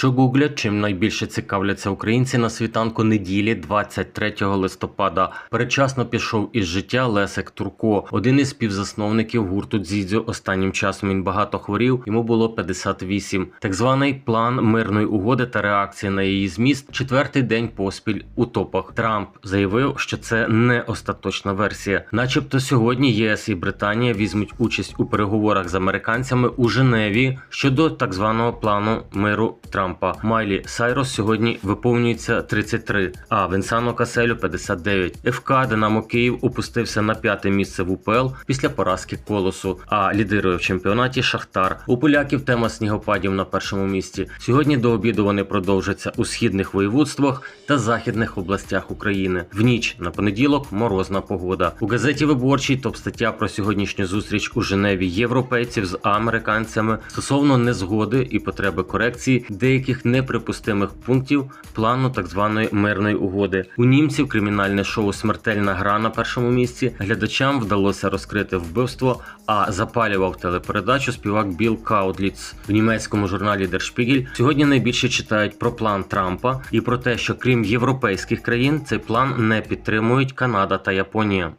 Що гуглять, чим найбільше цікавляться українці на світанку неділі, 23 листопада. Передчасно пішов із життя Лесик Турко, один із співзасновників гурту Дзідзьо. Останнім часом він багато хворів. Йому було 58. Так званий план мирної угоди та реакція на її зміст. Четвертий день поспіль у топах. Трамп заявив, що це не остаточна версія, начебто сьогодні ЄС і Британія візьмуть участь у переговорах з американцями у Женеві щодо так званого плану миру Трампа. Майлі Сайрос сьогодні виповнюється 33, а Венсано Каселю 59. ФК Динамо Київ опустився на п'яте місце в УПЛ після поразки колосу. А лідирує в чемпіонаті Шахтар. У поляків тема снігопадів на першому місці. Сьогодні до обіду вони продовжаться у східних воєводствах та західних областях України. В ніч на понеділок морозна погода. У газеті Виборчий топ стаття про сьогоднішню зустріч у Женеві європейців з американцями стосовно незгоди і потреби корекції деяких неприпустимих пунктів плану так званої мирної угоди. У німців кримінальне шоу Смертельна гра на першому місці. Глядачам вдалося розкрити вбивство, а запалював телепередачу співак Біл Каудліц в німецькому журналі Der Spiegel Сьогодні найбільше читають про план Трампа і про те, що крім європейських країн цей план не підтримують Канада та Японія.